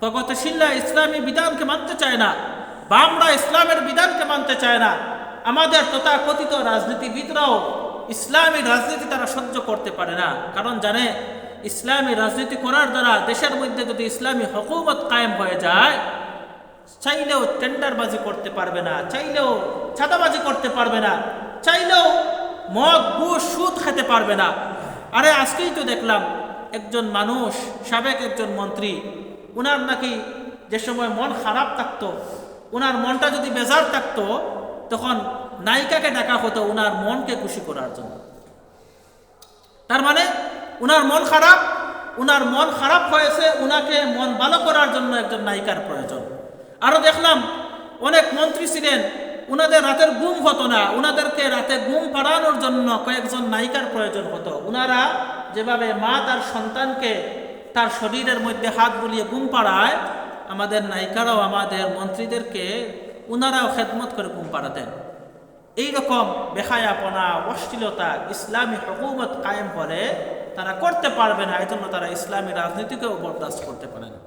প্রগতিশীলরা ইসলামী বিধানকে মানতে চায় না বা আমরা ইসলামের বিধানকে মানতে চায় না। আমাদের তথাকথিত রাজনীতিবিদরাও ইসলামী রাজনীতি তারা সহ্য করতে পারে না। কারণ জানে, ইসলামী রাজনীতি করার দ্বারা দেশের মধ্যে যদি ইসলামী হকুমত কায়েম হয়ে যায়, চাইলেও টেন্ডারবাজি করতে পারবে না, চাইলেও ছাদাবাজি করতে পারবে না, চাইলেও মদ, ঘুষ, সুদ খেতে পারবে না। আরে আজকেই তো দেখলাম, একজন মানুষ, সাবেক একজন মন্ত্রী উনার নাকি যে সময় মন খারাপ থাকতো, উনার মনটা যদি বেজার থাকতো, তখন নায়িকাকে ডাকা হতো উনার মনকে খুশি করার জন্য। তার মানে উনার মন খারাপ, উনার মন খারাপ হয়েছে, উনাকে মন ভালো করার জন্য একজন নায়িকার প্রয়োজন। আরও দেখলাম, অনেক মন্ত্রী ছিলেন, উনাদের রাতের ঘুম হতো না, উনাদেরকে রাতে ঘুম পাড়ানোর জন্য কয়েকজন নায়িকার প্রয়োজন হতো। উনারা যেভাবে মা তার সন্তানকে তার শরীরের মধ্যে হাত বুলিয়ে গুম পাড়ায়, আমাদের নায়িকারাও আমাদের মন্ত্রীদেরকে উনারাও খেদমত করে গুম পাড়াতেন। এইরকম বেহায়াপনা, অশ্লীলতা, ইসলামী হকুমত কায়েম করে তারা করতে পারবে না এই জন্য তারা ইসলামী রাজনীতিকেও বরদাস্ত করতে পারে না